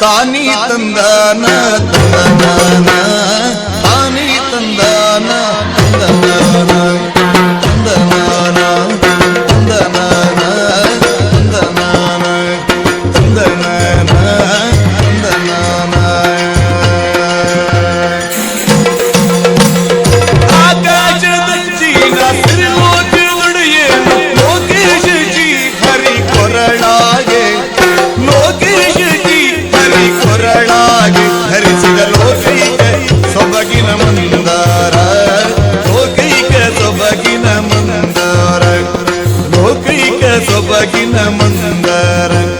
தானி தந்தான தந்தான Sharon.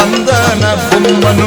ವಂದನ ಬೊಮ್ಮನು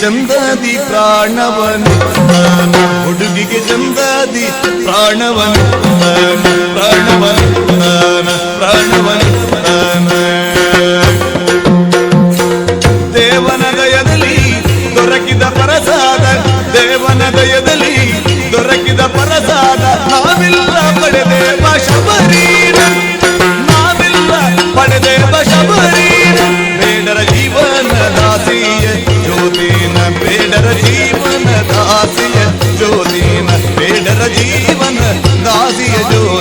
ജന്താതി പ്രാണവൻ. ഒടുകിക ജന്താതി പ്രാണവൻ. പ്രാണവൻ. പ്രാണവൻ. പ്രാണവൻ. غازي يدور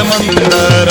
ಸೊಬಗಿನ ಮಂದರ